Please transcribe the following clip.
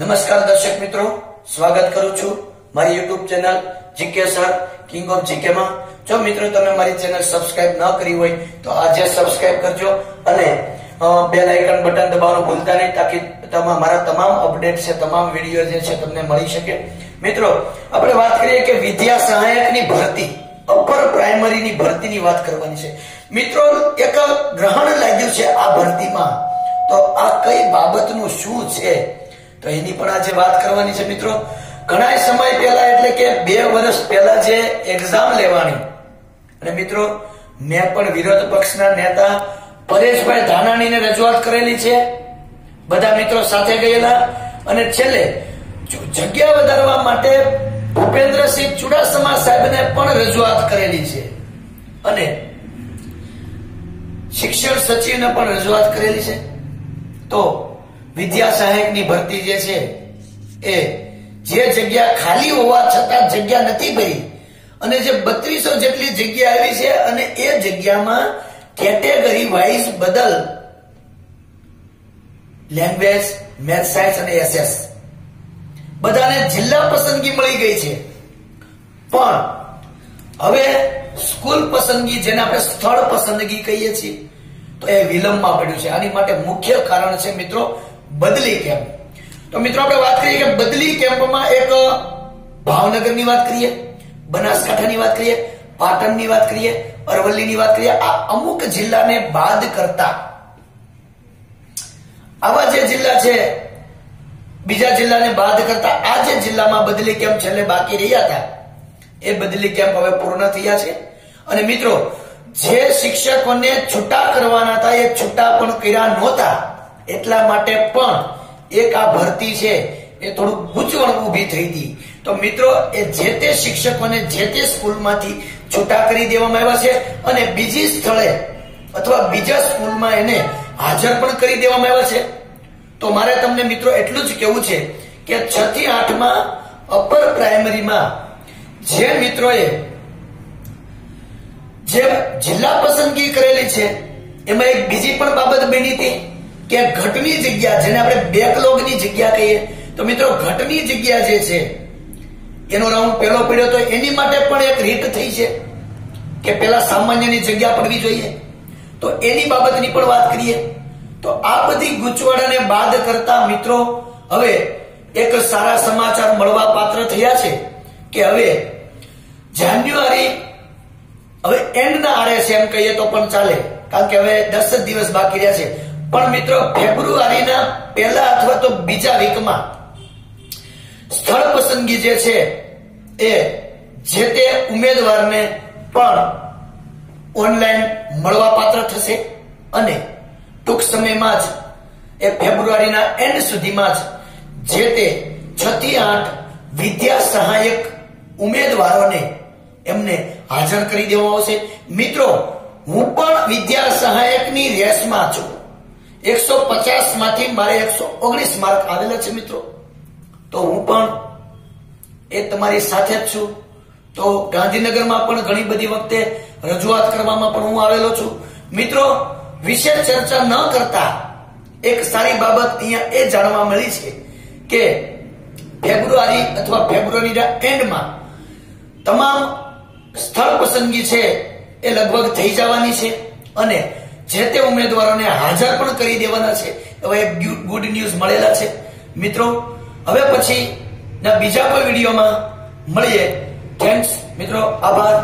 નમસ્કાર દર્શક મિત્રો, સ્વાગત કરું છું મારી YouTube channel GK sir king of GK માં. જો મિત્રો તમે મારી ચેનલ સબસ્ક્રાઇબ ન કરી હોય, તો આજે સબસ્ક્રાઇબ કરજો અને બેલ આઇકન બટન દબાવવાનું ભૂલતા નહીં તાકી તમામ મારા તમામ અપડેટ છે, તમામ વીડિયો જે છે તમને મળી શકે. મિત્રો, આપણે વાત કરીએ કે વિદ્યા સહાયકની ભરતી અપર પ્રાઇમરીની ભરતીની વાત કરવાની છે. મિત્રો, એક ગ્રહણ લાગ્યું છે આ ભરતીમાં. તો આ કઈ બાબતનું શું છે? તો એની પણ આજે વાત કરવાની છે મિત્રો. ઘણા સમય પહેલા એટલે કે બે વર્ષ પહેલા જે એક્ઝામ લેવાની. અને મિત્રો, મેં પણ વિરોધ પક્ષના નેતા પરેશભાઈ ધાનાણીને રજૂઆત કરેલી છે. બધા મિત્રો સાથે ગયેલા. અને છેલ્લે જગ્યા વધારવા માટે ભૂપેન્દ્રસિંહ ચુડાસમા સાહેબને પણ રજૂઆત કરેલી છે. અને શિક્ષણ સચિવને પણ રજૂઆત કરેલી છે. તો વિદ્યા સહાયકની ભરતી જે છે, એ જે જગ્યા ખાલી હોવા છતાં જગ્યા નથી ભરી, અને જે બત્રીસો જેટલી જગ્યા આવી છે, અને એ જગ્યામાં કેટેગરી વાઇઝ બદલ લેંગ્વેજ, મેથ સાયન્સ અને એસએસ. બધાને જિલ્લા પસંદગી મળી ગઈ છે. પણ હવે સ્કૂલ પસંદગી, જેને આપણે સ્થળ પસંદગી કહીએ છીએ, તો એ વિલંબમાં પડ્યું છે. આની માટે મુખ્ય કારણ છે મિત્રો બદલી કેમ્પ. તો મિત્રો, આપણે વાત કરીએ કે બદલી કેમ્પમાં એક ભાવનગરની વાત કરીએ, બનાસકાંઠાની વાત કરીએ, પાટણની વાત કરીએ, અરવલ્લીની વાત કરીએ, આ અમુક જિલ્લાને બાદ કરતા. આવા જે જિલ્લા છે, બીજા જિલ્લાને બાદ કરતા, આ જે જિલ્લામાં બદલી કેમ્પ છેલ્લે બાકી રહ્યા હતા, એ બદલી કેમ્પ હવે પૂર્ણ થયા છે. અને મિત્રો, જે શિક્ષકોને છૂટા કરવાના હતા, એ છૂટા પણ કર્યા નહોતા. એટલા માટે પણ એક આ ભરતી છે એ થોડું ગૂંચવણ ઊભી થઈ હતી. તો મિત્રો, એ જે તે શિક્ષકોને જે તે સ્કૂલમાંથી છૂટા કરી દેવામાં આવ્યા છે અને બીજી સ્થળે અથવા બીજા સ્કૂલમાં એને હાજર પણ કરી દેવામાં આવ્યા છે. તો મારે તમને મિત્રો એટલું જ કહેવું છે કે છ થી આઠમાં અપર પ્રાઇમરીમાં જે મિત્રોએ જે જિલ્લા પસંદગી કરેલી છે, એમાં એક બીજી પણ બાબત બની હતી. કે ઘટની જગ્યા જેને આપણે બેકલોગની જગ્યા કહીએ. તો મિત્રો, ઘટની જગ્યા જે છે, એનો રાઉન્ડ પહેલો પડ્યો તો એની માટે પણ એક રીત થઈ છે કે પેલા સામાન્યની જગ્યા પડવી જોઈએ. તો એની બાબતની પણ વાત કરીએ. તો આ બધી ગૂંચવાડાને બાદ કરતા મિત્રો, હવે એક સારા સમાચાર મળવા પાત્ર થયા છે કે હવે જાન્યુઆરી, હવે એન્ડના આરે છે એમ કહીએ તો પણ ચાલે. કારણ કે હવે દસ જ દિવસ બાકી રહ્યા છે. પણ મિત્રો, ફેબ્રુઆરીના પહેલા અથવા તો બીજા વીકમાં સ્થળ પસંદગી જે છે એ જે તે ઉમેદવારને પણ ઓનલાઈન મળવા પાત્ર થશે અને ટૂંક સમયમાં જ એ ફેબ્રુઆરીના એન્ડ સુધીમાં જ જે તે છ થી આઠ વિદ્યા સહાયક ઉમેદવારોને એમને હાજર કરી દેવામાં આવશે. મિત્રો, હું પણ વિદ્યા સહાયકની રેસમાં છું. એકસો પચાસમાંથી મારે એકસો ઓગણીસ માર્ક આવેલા છે મિત્રો. તો હું પણ એ તમારી સાથે જ છું. તો ગાંધીનગરમાં પણ ઘણી બધી વખતે રજૂઆત કરવામાં પણ હું આવેલો છું. મિત્રો વિશેષ ચર્ચા ન કરતા એક સારી બાબત અહીંયા એ જાણવા મળી છે કે ફેબ્રુઆરી અથવા ફેબ્રુઆરીના એન્ડમાં તમામ સ્થળ પસંદગી છે એ લગભગ થઈ જવાની છે અને જે તે ઉમેદવારોને હાજર પણ કરી દેવાના છે હવે એક ગુડ ન્યૂઝ મળેલા છે. મિત્રો, હવે પછી ના બીજા કોઈ વિડીયોમાં મળીએ. થેન્ક્સ મિત્રો, આભાર.